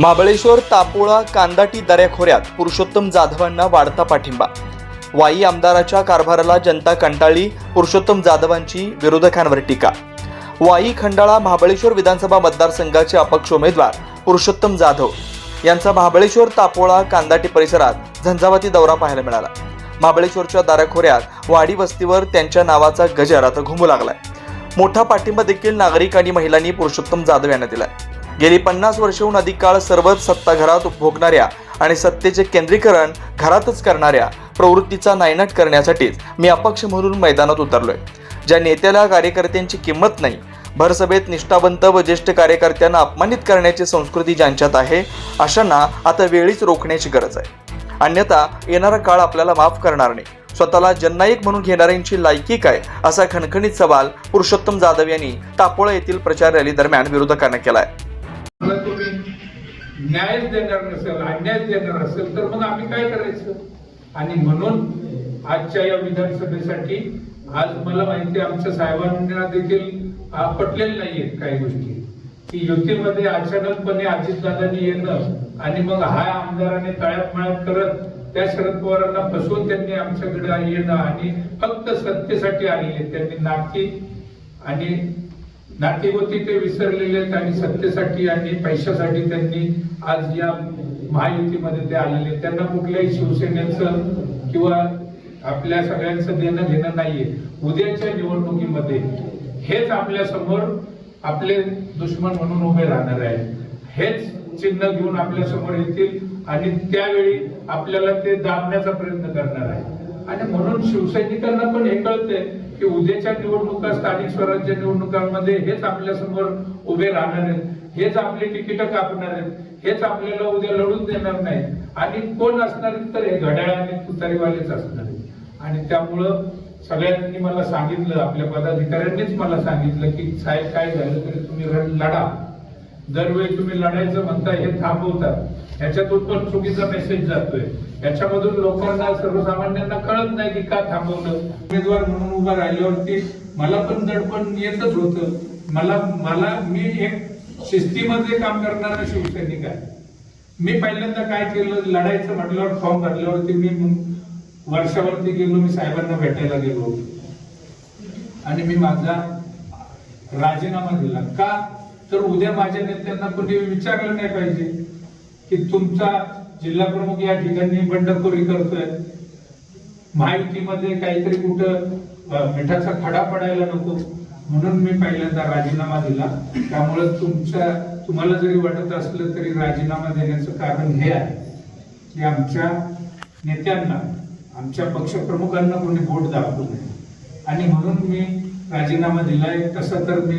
महाबळेश्वर तापोळा कांदाटी दऱ्याखोऱ्यात पुरुषोत्तम जाधवांना वाढता पाठिंबा. वाई आमदाराच्या कारभाराला जनता कंटाळली पुरुषोत्तम जाधवांची विरोधकांवर टीका. वाई खंडाळा महाबळेश्वर विधानसभा मतदारसंघाचे अपक्ष उमेदवार पुरुषोत्तम जाधव यांचा महाबळेश्वर तापोळा कांदाटी परिसरात झंझावाती दौरा पाहायला मिळाला. महाबळेश्वरच्या दाराखोऱ्यात वाडी वस्तीवर त्यांच्या नावाचा गजर आता घुमू लागलाय. मोठा पाठिंबा देखील नागरिक आणि महिलांनी पुरुषोत्तम जाधव यांना दिलाय. गेली पन्नास वर्षहून अधिक काळ सर्वच सत्ता घरात उपभोगणाऱ्या आणि सत्तेचे केंद्रीकरण घरातच करणाऱ्या प्रवृत्तीचा नायनाट करण्यासाठीच मी अपक्ष म्हणून मैदानात उतरलोय. ज्या नेत्याला कार्यकर्त्यांची किंमत नाही भरसभेत निष्ठावंत व ज्येष्ठ कार्यकर्त्यांना अपमानित करण्याची संस्कृती ज्यांच्यात आहे अशांना आता वेळीच रोखण्याची गरज आहे. अन्यथा येणारा काळ आपल्याला माफ करणार नाही. स्वतःला जननायक म्हणून घेणाऱ्यांची लायकी काय असा खणखणीत सवाल पुरुषोत्तम जाधव यांनी तापोळा येथील प्रचार रॅली दरम्यान विरोधकांना केला आहे तुम्ही न्यायच देणार नसेल अन्याय देणार असेल तर मग आम्ही काय करायचं? आणि म्हणून आजच्या या विधानसभेसाठी आज मला माहिती आमच्या साहेबांना देखील आ, पटलेलं नाहीये काही गोष्टी. की युतीमध्ये अचानकपणे अजितदादांनी येणं आणि मग हा आमदाराने तळ्यात मळ्यात करत त्या शरद पवारांना फसवून त्यांनी आमच्याकडे येणं आणि फक्त सत्तेसाठी आलेले त्यांनी नाकी आणि नाती ते विसरलेले आहेत आणि सत्तेसाठी आणि पैशासाठी त्यांनी आज या महायुतीमध्ये ते आलेले आहेत. त्यांना कुठल्याही शिवसेनेचं किंवा आपल्या सगळ्यांचं देणं घेणं नाहीये. उद्याच्या निवडणुकीमध्ये हेच आपल्यासमोर आपले दुश्मन म्हणून उभे राहणार आहेत. हेच चिन्ह घेऊन आपल्यासमोर येतील आणि त्यावेळी आपल्याला ते दाबण्याचा प्रयत्न करणार आहे आणि म्हणून शिवसैनिकांना पण हे कळतंय की उद्याच्या निवडणुका स्थानिक स्वराज्य निवडणुकांमध्ये हेच आपल्यासमोर उभे राहणार आहेत. हेच आपली तिकीट कापणार आहेत. हेच आपल्याला उद्या लढून देणार नाही आणि कोण असणार तर हे घड्याळ आणि तुतारीवालेच असणार आहेत. आणि त्यामुळं सगळ्यांनी मला सांगितलं आपल्या पदाधिकाऱ्यांनीच मला सांगितलं की साहेब काय झालं तरी तुम्ही लढा. दरवेळी तुम्ही लढायचं म्हणता हे थांबवतात. याच्यातून पण चुकीचा मेसेज जातोय. याच्यामधून लोकांना सर्वसामान्यांना कळत नाही की का थांबवलं. उमेदवार म्हणून उभा राहिल्यावरती मला पण दडपण येतच होतं. मला मला मी एक शिस्तीमध्ये काम करणारा शिवसैनिक आहे. मी पहिल्यांदा काय केलं लढायचं म्हटल्यावर फॉर्म भरल्यावरती मी वर्षावरती गेलो मी साहेबांना भेटायला गेलो. आणि मी माझा राजीनामा दिला. का? तर उद्या माझ्या नेत्यांना कोणी विचारलं नाही पाहिजे की तुमचा जिल्हा प्रमुख या ठिकाणी बंडखोरी करतोय. माहितीमध्ये काहीतरी कुठं मिठाचा खडा पडायला नको. म्हणून मी पहिल्यांदा राजीनामा दिला. त्यामुळे तुमच्या तुम्हाला जरी वाटत असलं तरी राजीनामा देण्याचं कारण हे आहे की आमच्या नेत्यांना आमच्या पक्षप्रमुखांना कोणी बोट दाखवू नये. आणि म्हणून मी राजीनामा दिलाय. तसं तर मी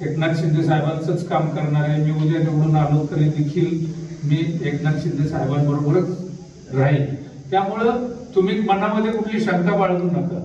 एकनाथ शिंदे साहेबांचंच काम करणार आहे मी उद्या निवडून आलो तरी देखील मी एकनाथ शिंदे साहेबांबरोबरच राहील त्यामुळं तुम्ही मनामध्ये कुठली शंका बाळगू नका.